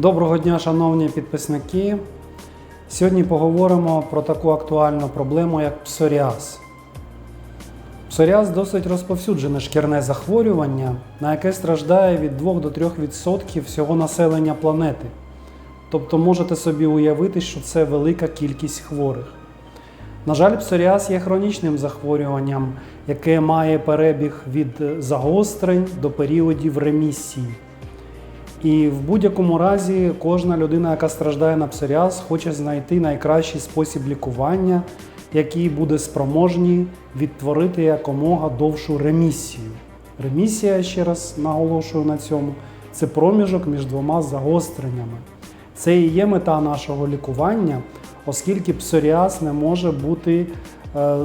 Доброго дня, шановні підписники. Сьогодні поговоримо про таку актуальну проблему, як псоріаз. Псоріаз досить розповсюджене шкірне захворювання, на яке страждає від 2 до 3% всього населення планети. Тобто можете собі уявити, що це велика кількість хворих. На жаль, псоріаз є хронічним захворюванням, яке має перебіг від загострень до періодів ремісії. І в будь-якому разі кожна людина, яка страждає на псоріаз, хоче знайти найкращий спосіб лікування, який буде спроможний відтворити якомога довшу ремісію. Ремісія, ще раз наголошую на цьому, це проміжок між двома загостреннями. Це і є мета нашого лікування, оскільки псоріаз не може бути, е,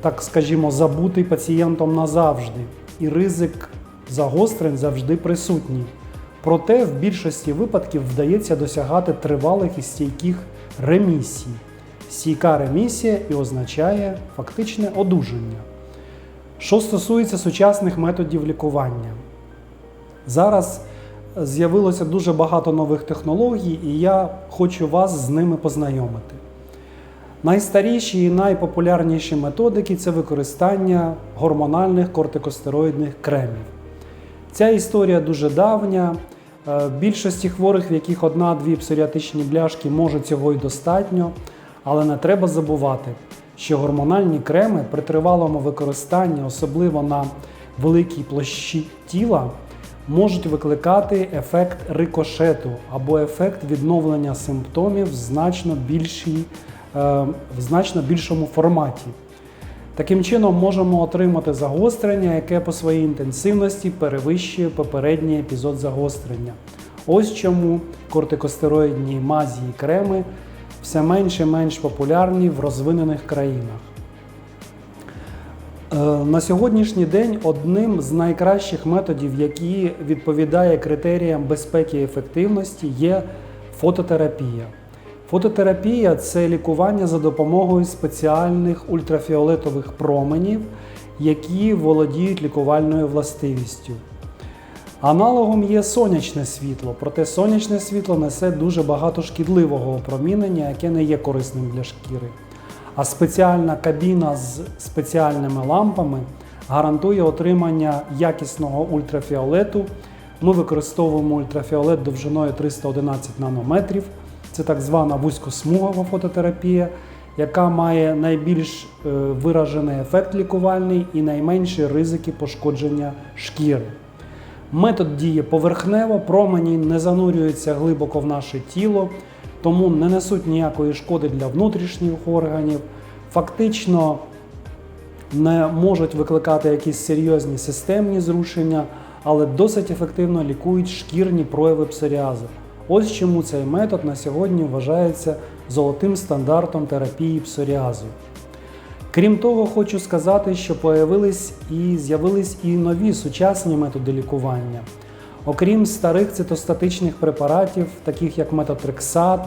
так скажімо, забутий пацієнтом назавжди, і ризик загострень завжди присутній. Проте в більшості випадків вдається досягати тривалих і стійких ремісій. Стійка ремісія і означає фактичне одужання. Що стосується сучасних методів лікування, зараз з'явилося дуже багато нових технологій, і я хочу вас з ними познайомити. Найстаріші і найпопулярніші методики це використання гормональних кортикостероїдних кремів. Ця історія дуже давня. Е, Більшості хворих, в яких одна-дві псоріатичні бляшки, може цього й достатньо, але не треба забувати, що гормональні креми при тривалому використанні, особливо на великій площі тіла, можуть викликати ефект рикошету або ефект відновлення симптомів в значно, більшій, е, в значно більшому форматі. Таким чином можемо отримати загострення, яке по своїй інтенсивності перевищує попередній епізод загострення. Ось чому кортикостероїдні мазі і креми все менш і менш популярні в розвинених країнах. Е, На сьогоднішній день одним з найкращих методів, які відповідає критеріям безпеки і ефективності, є фототерапія. Фототерапія це лікування за допомогою спеціальних ультрафіолетових променів, які володіють лікувальною властивістю. Аналогом є сонячне світло, проте сонячне світло несе дуже багато шкідливого опромінення, яке не є корисним для шкіри. А спеціальна кабіна з спеціальними лампами гарантує отримання якісного ультрафіолету. Ми використовуємо ультрафіолет довжиною 311 нанометрів. Це так звана вузькосмугова фототерапія, яка має найбільш е, виражений ефект лікувальний і найменші ризики пошкодження шкіри. Метод діє поверхнево, промені не занурюються глибоко в наше тіло, тому не несуть ніякої шкоди для внутрішніх органів. Фактично не можуть викликати якісь серйозні системні зрушення, але досить ефективно лікують шкірні прояви псоріазу. Ось чому цей метод на сьогодні вважається золотим стандартом терапії псоріазу. Крім того, хочу сказати, що появились і з'явились і нові сучасні методи лікування. Окрім старих цитостатичних препаратів, таких як метотрексат,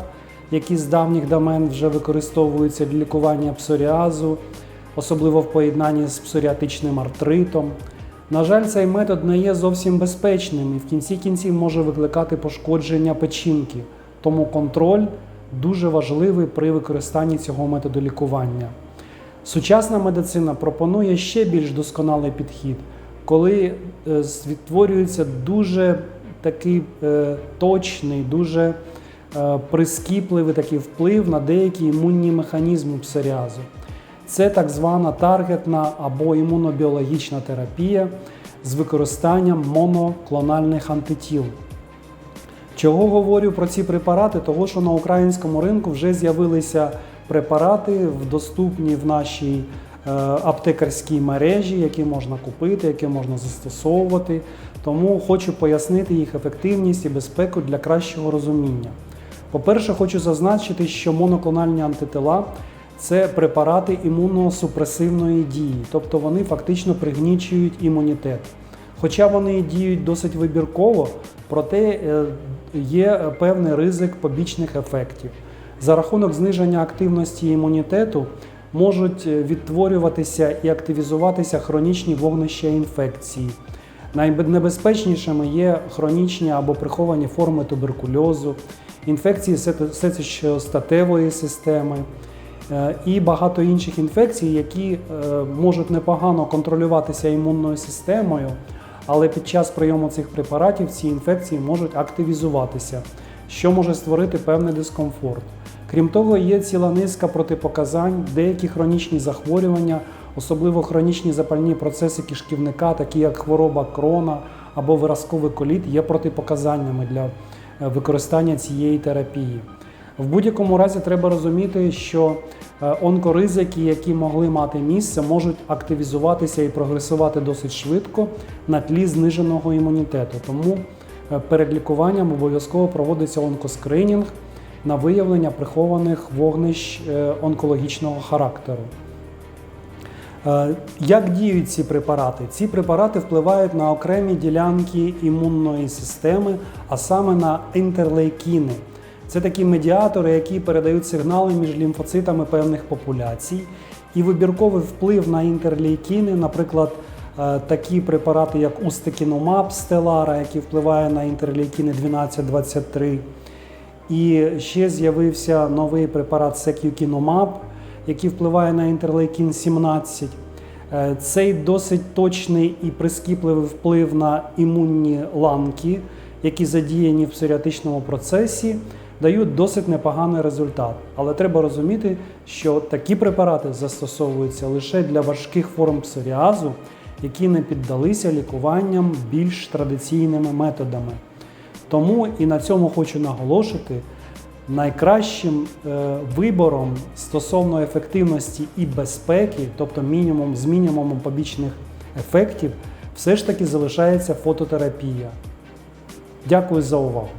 які з давніх домен вже використовуються для лікування псоріазу, особливо в поєднанні з псоріатичним артритом. На жаль, цей метод не є зовсім безпечним і в кінці кінців може викликати пошкодження печінки, тому контроль дуже важливий при використанні цього методу лікування. Сучасна медицина пропонує ще більш досконалий підхід, коли е, відтворюється дуже такий е, точний, дуже е, прискіпливий такий вплив на деякі імунні механізми псоріазу. Це так звана таргетна або імунобіологічна терапія з використанням моноклональних антитіл. Чого говорю про ці препарати? Того, що на українському ринку вже з'явилися препарати доступні в нашій е, аптекарській мережі, які можна купити, які можна застосовувати. Тому хочу пояснити їх ефективність і безпеку для кращого розуміння. По-перше, хочу зазначити, що моноклональні антитила це препарати імуносупресивної дії, тобто вони фактично пригнічують імунітет. Хоча вони діють досить вибірково, проте е, є певний ризик побічних ефектів. За рахунок зниження активності імунітету можуть відтворюватися і активізуватися хронічні вогнища інфекції. Найнебезпечнішими є хронічні або приховані форми туберкульозу, інфекції сечостатевої системи е, і багато інших інфекцій, які е, можуть непогано контролюватися імунною системою, але під час прийому цих препаратів ці інфекції можуть активізуватися, що може створити певний дискомфорт. Крім того, є ціла низка протипоказань, деякі хронічні захворювання, особливо хронічні запальні процеси кишківника, такі як хвороба крона або виразковий коліт, є протипоказаннями для е, використання цієї терапії. В будь-якому разі треба розуміти, що е, онкоризики, які могли мати місце, можуть активізуватися і прогресувати досить швидко на тлі зниженого імунітету. Тому е, перед лікуванням обов'язково проводиться онкоскринінг на виявлення прихованих вогнищ е, онкологічного характеру. Як діють ці препарати? Ці препарати впливають на окремі ділянки імунної системи, а саме на інтерлейкіни. Це такі медіатори, які передають сигнали між лімфоцитами певних популяцій. І вибірковий вплив на інтерлейкіни, наприклад, е, такі препарати, як устекінумаб стелара, який впливає на інтерлейкіни 12-23. І ще з'явився новий препарат секюкінумаб, який впливає на інтерлейкін 17. Е, Цей досить точний і прискіпливий вплив на імунні ланки, які задіяні в псоріатичному процесі, дають досить непоганий результат. Але треба розуміти, що такі препарати застосовуються лише для важких форм псоріазу, які не піддалися лікуванням більш традиційними методами. Тому і на цьому хочу наголошити, найкращим е, вибором стосовно ефективності і безпеки, тобто мінімум з мінімумом побічних ефектів, все ж таки залишається фототерапія. Дякую за увагу.